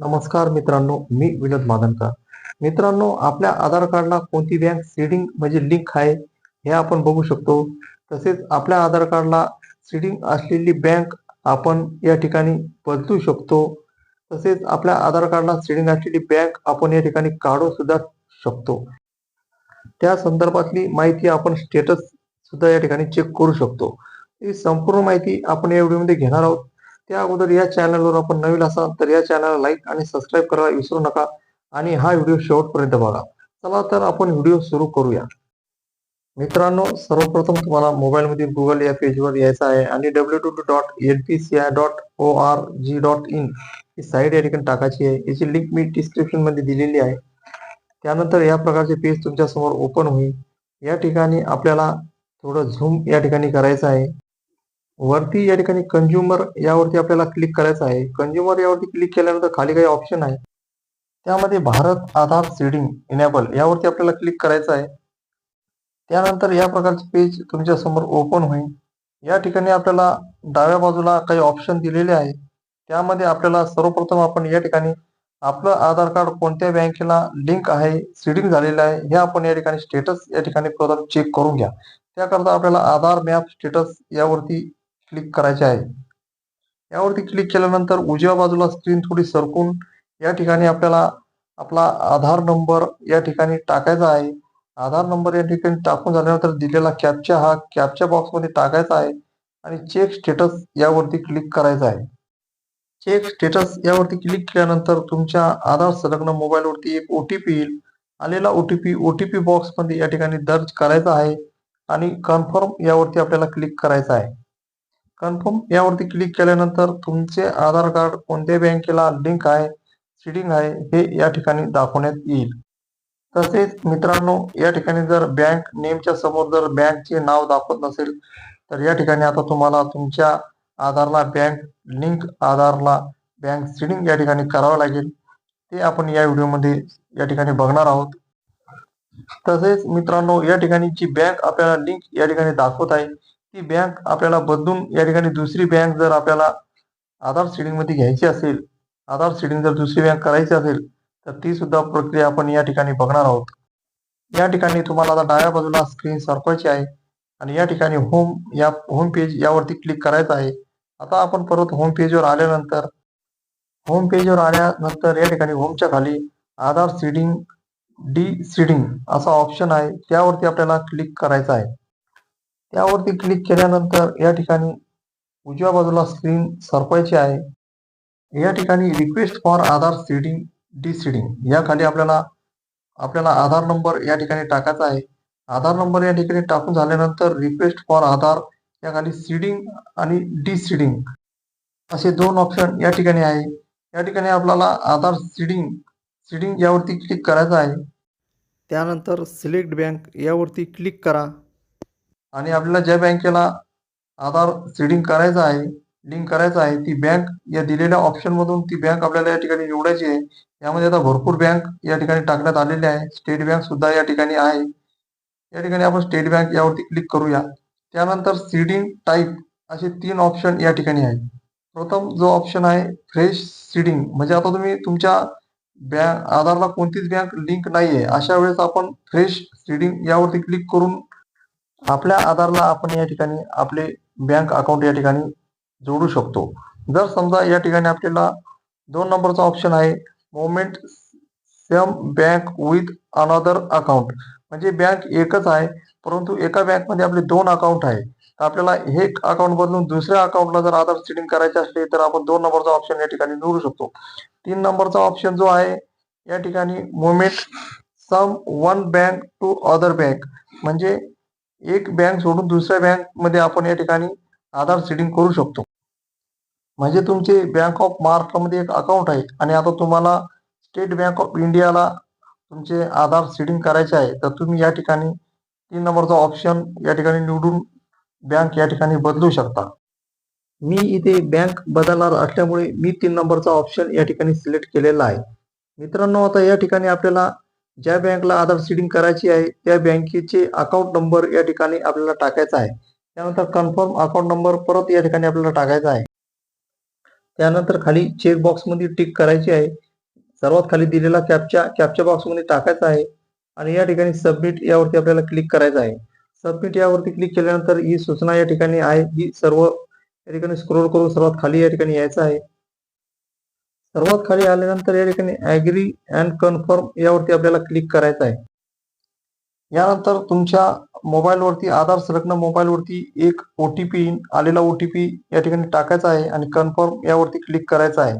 नमस्कार मित्रांनो मी विनोद मादनकर. मित्रांनो आपल्या आधार कार्डला कोणती बँक सीडिंग म्हणजे लिंक आहे हे आपण बघू शकतो. तसेच आपल्या आधार कार्डला सीडिंग असलेली बँक आपण या ठिकाणी बदलू शकतो. तसेच आपल्या आधार कार्डला सीडिंग असलेली बँक आपण या ठिकाणी काढू सुद्धा शकतो. त्या संदर्भातली माहिती आपण स्टेटस सुद्धा या ठिकाणी चेक करू शकतो. ही संपूर्ण माहिती आपण या व्हिडिओमध्ये घेणार आहोत. त्या अगोदर या चॅनलवर आपण नवीन असाल तर या चॅनलला लाईक आणि सबस्क्राईब करायला विसरू नका. आणि हा व्हिडिओ शेवटपर्यंत बघा. चला तर आपण व्हिडिओ सुरू करूया. मित्रांनो सर्वप्रथम तुम्हाला मोबाईलमध्ये गुगल या पेजवर यायचं आहे आणि W W dot L P C I dot O R G dot in he site या ठिकाणी टाकायची आहे. याची लिंक मी डिस्क्रिप्शनमध्ये दिलेली आहे. त्यानंतर या प्रकारचे पेज तुमच्यासमोर ओपन होईल. या ठिकाणी आपल्याला थोडं झूम या ठिकाणी करायचं आहे. वरती या ठिकाणी कंझ्युमर यावरती आपल्याला क्लिक करायचं आहे. कंझ्युमर यावरती क्लिक केल्यानंतर खाली काही ऑप्शन आहे. त्यामध्ये भारत आधार सीडिंग इनेबल यावरती आपल्याला क्लिक करायचं आहे. त्यानंतर या प्रकारचे पेज तुमच्यासमोर ओपन होईल. या ठिकाणी आपल्याला डाव्या बाजूला काही ऑप्शन दिलेले आहे. त्यामध्ये आपल्याला सर्वप्रथम आपण या ठिकाणी आपलं आधार कार्ड कोणत्या बँकेला लिंक आहे सीडिंग झालेलं आहे हे आपण या ठिकाणी स्टेटस या ठिकाणी प्रथम चेक करून घ्या. त्याकरता आपल्याला आधार मॅप स्टेटस यावरती क्लिक करायचे आहे. यावरती क्लिक केल्यानंतर उजव्या बाजूला स्क्रीन थोडी सरकून या ठिकाणी आपल्याला आपला आधार नंबर या ठिकाणी टाकायचा आहे. आधार नंबर या ठिकाणी टाकून झाल्यानंतर दिलेला कॅपचा हा कॅपच्या बॉक्समध्ये टाकायचा आहे आणि चेक स्टेटस यावरती क्लिक करायचा आहे. चेक स्टेटस यावरती क्लिक केल्यानंतर तुमच्या आधार संलग्न मोबाईलवरती एक ओटीपी येईल. आलेला O T P O T P बॉक्समध्ये या ठिकाणी दर्ज करायचा आहे आणि कन्फर्म यावरती आपल्याला क्लिक करायचं आहे. कन्फर्म यावरती क्लिक केल्यानंतर तुमचे आधार कार्ड कोणत्या बँकेला लिंक आहे सीडिंग आहे हे या ठिकाणी दाखवण्यात येईल. तसेच मित्रांनो या ठिकाणी जर बँक नेमच्या समोर जर बँकचे नाव दाखवत नसेल तर या ठिकाणी आता तुम्हाला तुमच्या आधारला बँक लिंक आधारला बँक सीडिंग या ठिकाणी करावं लागेल. ते आपण या व्हिडिओमध्ये या ठिकाणी बघणार आहोत. तसेच मित्रांनो या ठिकाणी जी बँक आपल्याला लिंक या ठिकाणी दाखवत आहे. ती बँक आपल्याला बदलून या ठिकाणी दुसरी बँक जर आपल्याला आधार सीडिंगमध्ये घ्यायची असेल आधार सीडिंग जर दुसरी बँक करायची असेल तर ती सुद्धा प्रक्रिया आपण या ठिकाणी बघणार आहोत. या ठिकाणी तुम्हाला आता डाव्या बाजूला स्क्रीन सरकवायची आहे आणि या ठिकाणी होम या होम पेज यावरती क्लिक करायचं आहे. आता आपण परत होम पेजवर आल्यानंतर होम पेजवर आल्यानंतर या ठिकाणी होमच्या खाली आधार सीडिंग डी सीडिंग असा ऑप्शन आहे. त्यावरती आपल्याला क्लिक करायचं आहे. त्यावरती क्लिक केल्यानंतर या ठिकाणी उजव्या बाजूला स्क्रीन सरपायची आहे. या ठिकाणी request for Aadhaar seeding deseeding या खाली आपल्याला आपल्याला आधार नंबर या ठिकाणी टाकायचा आहे. आधार नंबर या ठिकाणी टाकून झाल्यानंतर रिक्वेस्ट फॉर आधार या खाली सीडिंग आणि डी सीडिंग असे दोन ऑप्शन या ठिकाणी आहे. या ठिकाणी आपल्याला आधार सीडिंग सीडिंग यावरती क्लिक करायचं आहे. त्यानंतर सिलेक्ट बँक यावरती क्लिक करा. आणि आपल्याला ज्या बँकेला आधार सीडिंग करायचं आहे लिंक करायचं आहे ती बँक या दिलेल्या ऑप्शनमधून ती बँक आपल्याला या ठिकाणी निवडायची आहे. यामध्ये आता भरपूर बँक या ठिकाणी टाकण्यात आलेली आहे. स्टेट बँक सुद्धा या ठिकाणी आहे. या ठिकाणी आपण स्टेट बँक यावरती क्लिक करूया. त्यानंतर सीडिंग टाईप असे तीन ऑप्शन या ठिकाणी आहे प्रथम जो ऑप्शन आहे फ्रेश सीडिंग म्हणजे आता तुम्ही तुमच्या बँक आधारला कोणतीच बँक लिंक नाही आहे अशा वेळेस आपण फ्रेश सीडिंग यावरती क्लिक करून आपल्या आधारला आपण या ठिकाणी आपले बँक अकाउंट या ठिकाणी जोडू शकतो. जर समजा या ठिकाणी आपल्याला दोन नंबरचा ऑप्शन आहे moment same bank with another account म्हणजे बँक एकच आहे परंतु एका बँकमध्ये आपले दोन अकाउंट आहे. तर आपल्याला हे अकाउंट बदलून दुसऱ्या अकाउंटला जर आधार सेटिंग करायचे असले तर आपण दोन नंबरचा ऑप्शन या ठिकाणी निवडू शकतो. तीन नंबरचा ऑप्शन जो आहे या ठिकाणी moment some one bank to other bank म्हणजे एक बँक सोडून दुसऱ्या बँकमध्ये आपण या ठिकाणी आधार सीडिंग करू शकतो. म्हणजे तुमचे बँक ऑफ महाराष्ट्रामध्ये एक अकाउंट आहे आणि आता तुम्हाला स्टेट बँक ऑफ इंडियाला तुमचे आधार सीडिंग करायचे आहे. तर तुम्ही या ठिकाणी तीन नंबरचा ऑप्शन या ठिकाणी निवडून बँक या ठिकाणी बदलू शकता. मी इथे बँक बदलणार असल्यामुळे मी तीन नंबरचा ऑप्शन या ठिकाणी सिलेक्ट केलेला आहे. मित्रांनो आता या ठिकाणी आपल्याला ज्या बँकला आधार सीडिंग करायची आहे त्या बँकेचे अकाउंट नंबर या ठिकाणी आपल्याला टाकायचा आहे. त्यानंतर कन्फर्म अकाउंट नंबर परत या ठिकाणी आपल्याला टाकायचा आहे. त्यानंतर खाली चेक बॉक्समध्ये टिक करायची आहे. सर्वात खाली दिलेला कॅपच्या कॅपच्या बॉक्समध्ये टाकायचा आहे. आणि या ठिकाणी सबमिट यावरती आपल्याला क्लिक करायचं आहे. सबमिट यावरती क्लिक केल्यानंतर ही सूचना या ठिकाणी आहे. ही सर्व या ठिकाणी स्क्रोल करून सर्वात खाली या ठिकाणी यायचं आहे. सर्वात खाली आल्यानंतर या ठिकाणी ऍग्री अँड कन्फर्म यावरती आपल्याला क्लिक करायचं आहे. यानंतर तुमच्या मोबाईलवरती आधार संलग्न मोबाईलवरती एक ओ टी पी आलेला ओ टी पी या ठिकाणी टाकायचा आहे आणि कन्फर्म यावरती क्लिक करायचा आहे.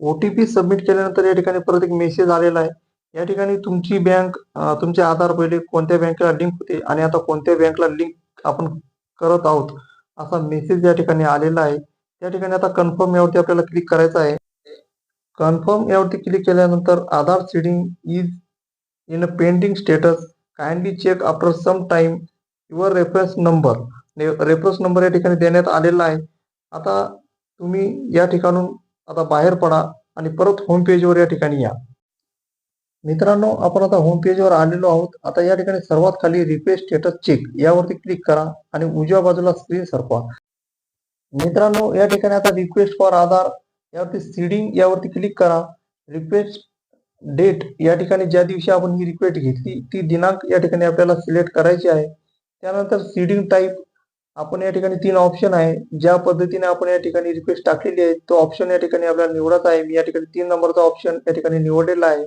ओ टी पी सबमिट केल्यानंतर या ठिकाणी परत एक मेसेज आलेला आहे. या ठिकाणी तुमची बँक तुमचे आधार पहिले कोणत्या बँकेला लिंक होते आणि आता कोणत्या बँकला लिंक आपण करत आहोत असा मेसेज या ठिकाणी आलेला आहे. त्या ठिकाणी आता कन्फर्म यावरती आपल्याला क्लिक करायचं आहे. कन्फर्म यावरती क्लिक केल्यानंतर Aadhaar seeding is in a pending status kindly check after some time your reference number reference number या ठिकाणी देण्यात आलेला आहे. आता तुम्ही या ठिकाणून आता बाहेर पडा आणि परत होम पेजवर या ठिकाणी या. मित्रांनो आपण आता होम पेजवर आलेलो आहोत. आता या ठिकाणी सर्वात खाली रिक्वेस्ट स्टेटस चेक यावरती क्लिक करा आणि उजव्या बाजूला स्क्रीन सरकवा. मित्रांनो या ठिकाणी आता रिक्वेस्ट फॉर आधार यावरती सीडिंग यावरती क्लिक करा. रिक्वेस्ट डेट या ठिकाणी ज्या दिवशी आपण ही रिक्वेस्ट घेतली ती दिनांक या ठिकाणी आपल्याला सिलेक्ट करायची आहे. त्यानंतर सीडिंग टाईप आपण या ठिकाणी तीन ऑप्शन आहे. ज्या पद्धतीने आपण या ठिकाणी रिक्वेस्ट टाकलेली आहे तो ऑप्शन या ठिकाणी आपल्याला निवडायचा आहे. मी या ठिकाणी तीन नंबरचा ऑप्शन या ठिकाणी निवडलेला आहे.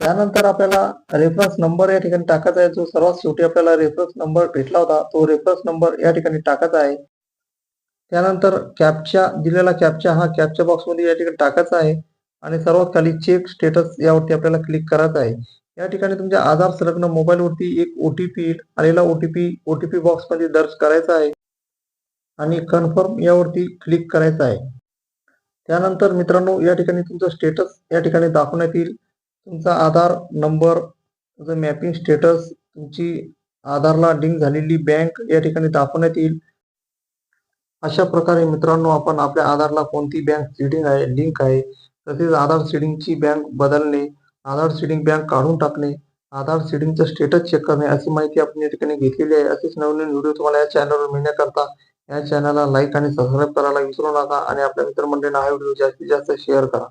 त्यानंतर आपल्याला रेफरन्स नंबर या ठिकाणी टाकायचा आहे. जो सर्वात शेवटी आपल्याला रेफरन्स नंबर भेटला होता तो रेफरन्स नंबर या ठिकाणी टाकायचा आहे. त्यानंतर कॅपच्या दिलेला कॅपच्या हा कॅपच्या बॉक्समध्ये या ठिकाणी टाकायचा आहे. आणि सर्वात खाली चेक स्टेटस यावरती आपल्याला क्लिक करायचं आहे. या ठिकाणी तुमच्या आधार संलग्न मोबाईलवरती एक ओ टी पी आलेला O T P O T P बॉक्समध्ये दर्ज करायचा आहे. आणि कन्फर्म यावरती क्लिक करायचं आहे. त्यानंतर मित्रांनो या ठिकाणी तुमचं स्टेटस या ठिकाणी दाखवण्यात येईल. तुमचा आधार नंबर तुमचं मॅपिंग स्टेटस तुमची आधारला लिंक झालेली बँक या ठिकाणी दाखवण्यात येईल. अशा प्रकारे मित्रांनो आपण आपल्या आधारला कोणती बँक सीडिंग आहे लिंक आहे तसेच आधार सीडिंगची बँक बदलणे आधार सीडिंग बँक काढून टाकणे आधार सीडिंगचं स्टेटस चेक करणे अशी माहिती आपण या ठिकाणी घेतलेली आहे. असेच नवीन व्हिडिओ तुम्हाला या चॅनलवर मिळण्याकरता या चॅनलला लाईक आणि सबस्क्राईब करायला विसरू नका आणि आपल्या मित्रमंडळींना हा व्हिडिओ जास्तीत जास्त शेअर करा.